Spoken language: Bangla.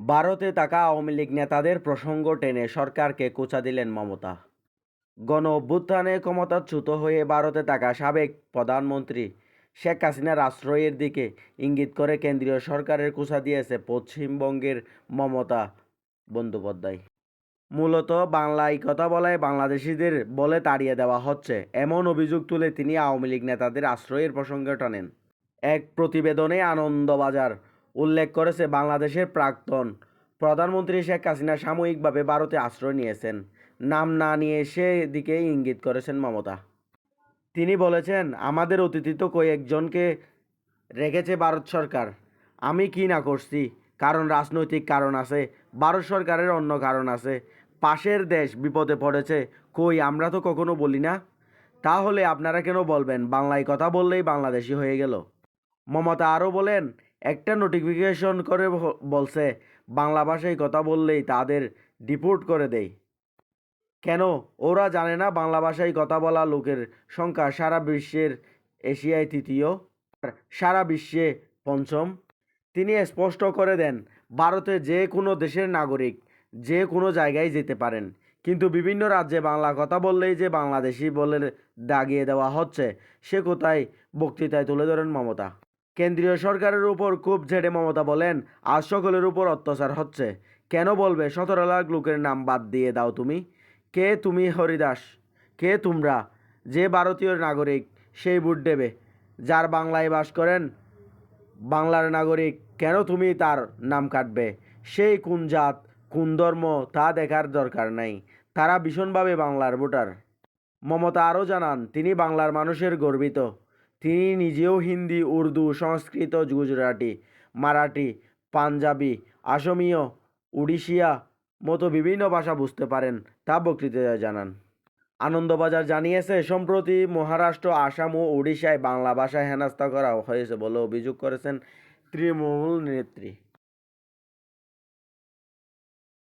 ভারতে থাকা আওয়ামী লীগ নেতাদের প্রসঙ্গ টেনে সরকারকে কোঁচা দিলেন মমতা। গণ অভ্যুত্থানে ক্ষমতাচ্যুত হয়ে ভারতে থাকা সাবেক প্রধানমন্ত্রী শেখ হাসিনার আশ্রয়ের দিকে ইঙ্গিত করে কেন্দ্রীয় সরকারের কোঁচা দিয়েছে পশ্চিমবঙ্গের মমতা বন্দ্যোপাধ্যায়। মূলত বাংলায় কথা বলায় বাংলাদেশিদের বলে তাড়িয়ে দেওয়া হচ্ছে। এমন অভিযোগ তুলে তিনি আওয়ামী লীগ নেতাদের আশ্রয়ের প্রসঙ্গে টানেন। এক প্রতিবেদনে আনন্দবাজার উল্লেখ করেছে বাংলাদেশের প্রাক্তন প্রধানমন্ত্রী শেখ হাসিনা সাময়িকভাবে ভারতে আশ্রয় নিয়েছেন। নাম না নিয়ে সেদিকে ইঙ্গিত করেছেন মমতা। তিনি বলেছেন, আমাদের অতিথি তো কয়েকজনকে রেখেছে ভারত সরকার। আমি কি না করছি? কারণ রাজনৈতিক কারণ আছে, ভারত সরকারের অন্য কারণ আছে। পাশের দেশ বিপদে পড়েছে, কই আমরা তো কখনো বলি না? তাহলে আপনারা কেন বলবেন? বাংলায় কথা বললেই বাংলাদেশি হয়ে গেল। মমতা আরও বলেন একটা নোটিফিকেশন করে বলছে, বাংলা ভাষায় কথা বললেই তাদের ডিপোর্ট করে দেয়। কেন? ওরা জানে না বাংলা ভাষায় কথা বলা লোকের সংখ্যা সারা বিশ্বের এশিয়ায় তৃতীয় সারা বিশ্বে পঞ্চম। তিনি স্পষ্ট করে দেন, ভারতে যে কোনো দেশের নাগরিক যে কোনো জায়গায় যেতে পারেন। কিন্তু বিভিন্ন রাজ্যে বাংলা কথা বললেই যে বাংলাদেশি বলে দাগিয়ে দেওয়া হচ্ছে, সে কোথায় বক্তৃতায় তুলে ধরেন মমতা? কেন্দ্রীয় সরকারের উপর খুব ঝেড়ে মমতা বলেন আজ সকলের উপর অত্যাচার হচ্ছে। কেন বলবে, সতেরো লাখ লোকের নাম বাদ দিয়ে দাও তুমি। কে তুমি, হরিদাস? কে তোমরা? যে ভারতীয় নাগরিক, সেই ভোট দেবে। যার বাংলায় বাস করেন, বাংলার নাগরিক, কেন তুমি তার নাম কাটবে? সেই কোন জাত, কোন ধর্ম, তা দেখার দরকার নাই। তারা ভীষণভাবে বাংলার ভোটার। মমতা আরও জানান, তিনি বাংলার মানুষের গর্বিত। তিনি নিজেও হিন্দি, উর্দু, সংস্কৃত, গুজরাটি, মারাঠি, পাঞ্জাবি আসমীয় উড়িষিয়া মতো বিভিন্ন ভাষা বুঝতে পারেন, তা বক্তৃতায় জানান। আনন্দবাজার জানিয়েছে, সম্প্রতি মহারাষ্ট্র, আসাম ও উড়িষ্যায় বাংলা ভাষায় হেনাস্তা করা হয়েছে বলে অভিযোগ করেছেন তৃণমূল নেত্রী।